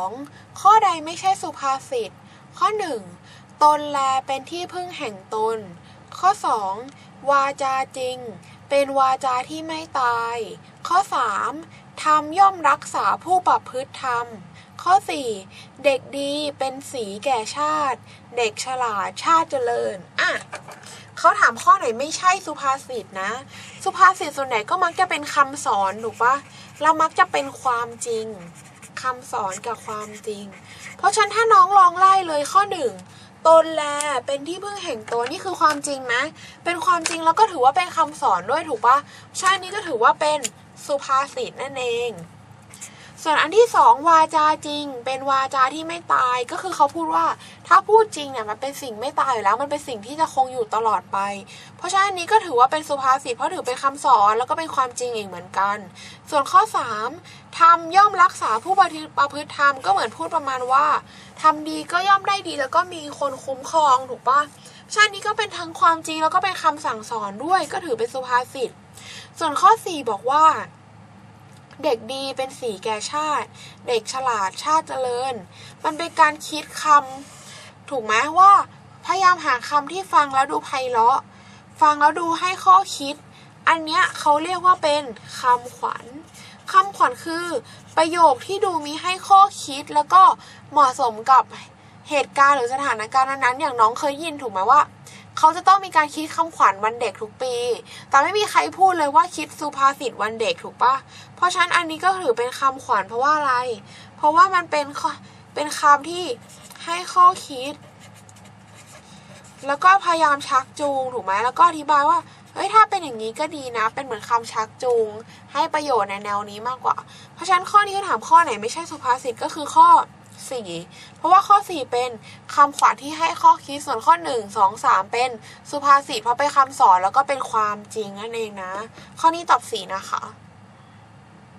12 ข้อใดไม่ใช่สุภาษิต ข้อ 1 ตนแลเป็นที่พึ่งแห่งตน ข้อ 2 วาจาจริง เป็นวาจาที่ไม่ตาย ข้อ 3 ธรรมย่อมรักษาผู้ประพฤติธรรม ข้อ 4 เด็กดีเป็นสีแก่ชาติ เด็กฉลาดชาติเจริญ อะเขาถามข้อไหนไม่ใช่สุภาษิตนะ สุภาษิตส่วนใหญ่ก็มักจะเป็นคำสอนถูกปะแล้วมักจะเป็นความจริง คำสอนกับความจริง เพราะฉะนั้นถ้าน้องลองไล่เลยข้อหนึ่งตนแลเป็นที่พึ่งแห่งตัวนี่คือความจริงนะ เป็นความจริงแล้วก็ถือว่าเป็นคำสอนด้วยถูกปะใช่นี่ก็ถือว่าเป็นสุภาษิตนั่นเอง ส่วนอันที่สองวาจาจริง เป็นวาจาที่ไม่ตายก็คือเขาพูดว่าถ้าพูดจริงเนี่ยมันเป็นสิ่งไม่ตายอยู่แล้วมันเป็นสิ่งที่จะคงอยู่ตลอดไป เพราะฉะนั้นนี้ก็ถือว่าเป็นสุภาษิตเพราะถือเป็นคำสอนแล้วก็เป็นความจริงอีกเหมือนกัน ส่วนข้อ3ทำย่อมรักษาผู้ปฏิประพฤติธรรมก็เหมือนพูดประมาณว่าทำดีก็ย่อมได้ดีแล้วก็มีคนคุ้มครองถูกปะชาตินี้ก็เป็นทั้งความจริงแล้วก็เป็นคำสั่งสอนด้วย ก็ถือเป็นสุภาษิตส่วนข้อ 4 บอกว่า เด็กดีเป็นสีแก่ชาติ เด็กฉลาดชาติเจริญ มันเป็นการคิดคำถูกไหมว่าพยายามหาคำที่ฟังแล้วดูไพเราะ ฟังแล้วดูให้ข้อคิด อันเนี้ยเขาเรียกว่าเป็นคำขวัญคำขวัญคือ ประโยคที่ดูมีให้ข้อคิดแล้วก็เหมาะสมกับเหตุการณ์หรือสถานการณ์นั้นๆอย่างน้องเคยยินถูกไหมว่า เขาจะต้องมีการคิดคำขวัญวันเด็กทุกปี แต่ไม่มีใครพูดเลยว่าคิดสุภาษิตวันเด็กถูกปะเพราะฉะนั้นอันนี้ก็ถือเป็นคำขวัญเพราะว่าอะไร เพราะว่ามันเป็นเป็นคำที่ให้ข้อคิด แล้วก็พยายามชักจูงถูกไหมแล้วก็อธิบายว่าเฮ้ยถ้าเป็นอย่างนี้ก็ดีนะ เป็นเหมือนคำชักจูง ให้ประโยชน์ในแนวนี้มากกว่า เพราะฉะนั้นข้อนี้เขาถามข้อไหนไม่ใช่สุภาษิตก็คือข้อ 4 เพราะว่าข้อ 4 เป็นคำขวัญที่ให้ข้อคิดส่วนข้อ 1 2 3 เป็นสุภาษิตเพราะเป็นคำสอนแล้วก็เป็นความจริงนั่นเองนะ ข้อนี้ตอบ 4 นะคะ